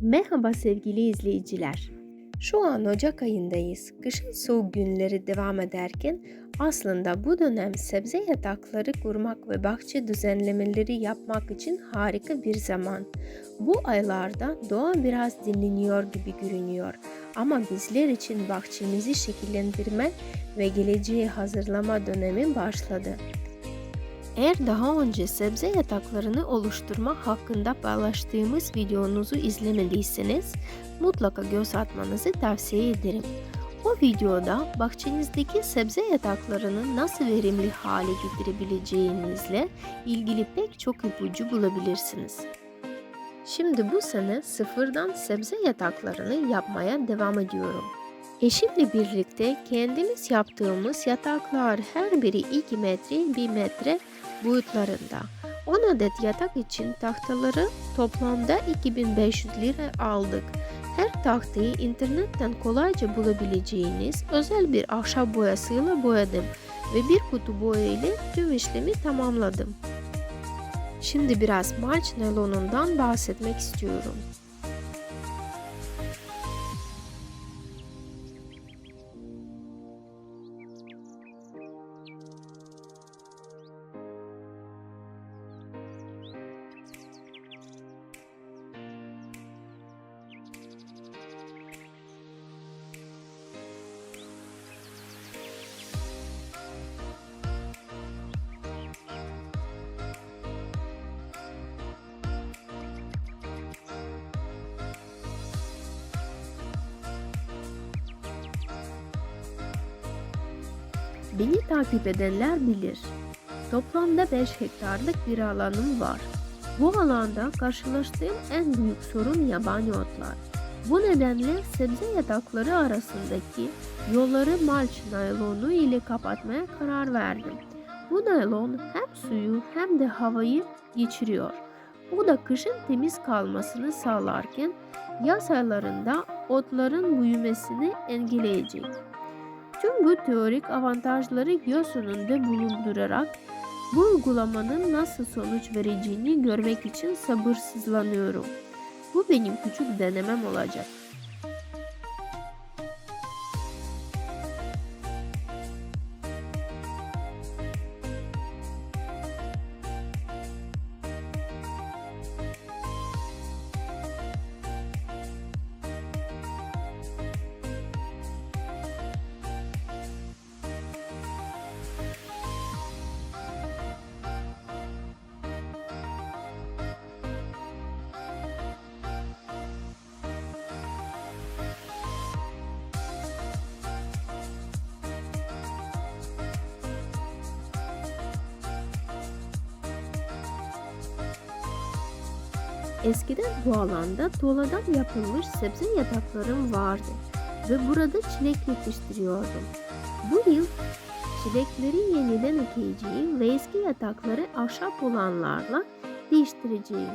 Merhaba sevgili izleyiciler. Şu an Ocak ayındayız. Kışın soğuk günleri devam ederken aslında bu dönem sebze yatakları kurmak ve bahçe düzenlemeleri yapmak için harika bir zaman. Bu aylarda doğa biraz dinleniyor gibi görünüyor ama bizler için bahçemizi şekillendirme ve geleceğe hazırlama dönemi başladı. Eğer daha önce sebze yataklarını oluşturma hakkında paylaştığımız videonuzu izlemediyseniz mutlaka göz atmanızı tavsiye ederim. O videoda bahçenizdeki sebze yataklarını nasıl verimli hale getirebileceğinizle ilgili pek çok ipucu bulabilirsiniz. Şimdi bu sene sıfırdan sebze yataklarını yapmaya devam ediyorum. Eşimle birlikte kendimiz yaptığımız yataklar her biri 2 metre 1 metre boyutlarında. 10 adet yatak için tahtaları toplamda 2500 lira aldık. Her tahtayı internetten kolayca bulabileceğiniz özel bir ahşap boyasıyla boyadım ve bir kutu boya ile tüm işlemi tamamladım. Şimdi biraz malç naylonundan bahsetmek istiyorum. Beni takip edenler bilir. Toplamda 5 hektarlık bir alanım var. Bu alanda karşılaştığım en büyük sorun yabani otlar. Bu nedenle sebze yatakları arasındaki yolları malç naylonu ile kapatmaya karar verdim. Bu naylon hem suyu hem de havayı geçiriyor. Bu da kışın temiz kalmasını sağlarken yaz aylarında otların büyümesini engelleyecek. Tüm bu teorik avantajları göz önünde bulundurarak bu uygulamanın nasıl sonuç vereceğini görmek için sabırsızlanıyorum. Bu benim küçük denemem olacak. Eskiden bu alanda tuğladan yapılmış sebze yataklarım vardı ve burada çilek yetiştiriyordum. Bu yıl çilekleri yeniden ekeceğim ve eski yatakları ahşap olanlarla değiştireceğim.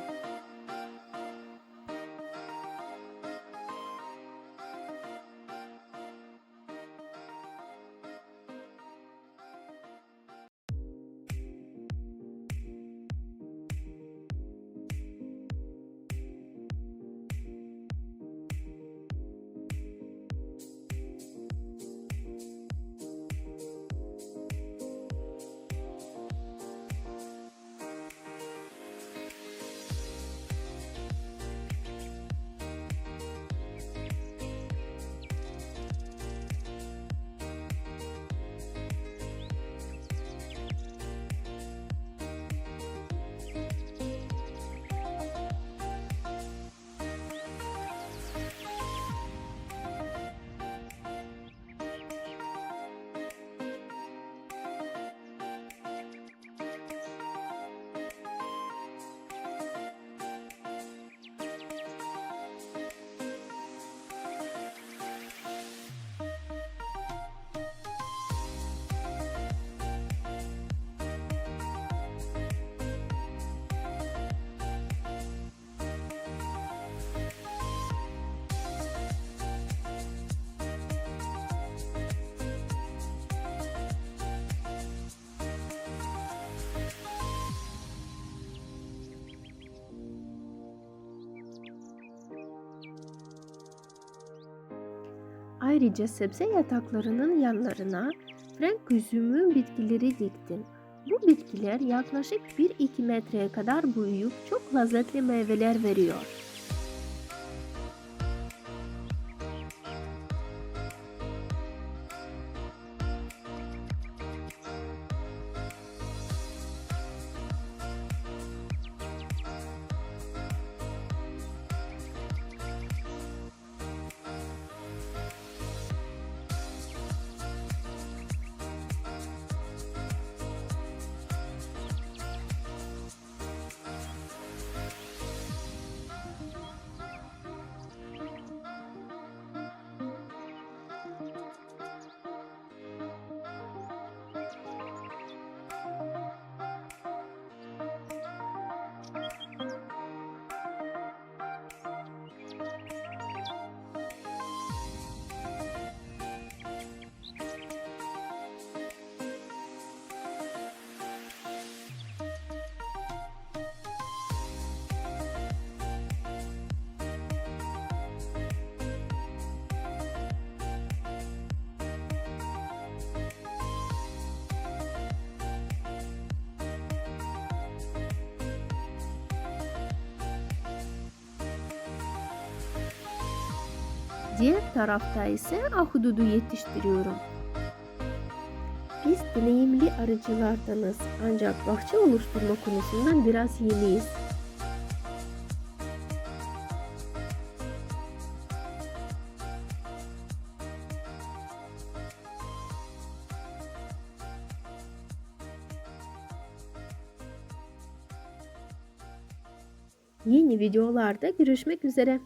Ayrıca sebze yataklarının yanlarına Frank üzümü bitkileri diktim. Bu bitkiler yaklaşık 1-2 metreye kadar büyüyüp çok lezzetli meyveler veriyor. Diğer tarafta ise ahududu yetiştiriyorum. Biz deneyimli arıcılardanız ancak bahçe oluşturma konusundan biraz yeniyiz. Yeni videolarda görüşmek üzere.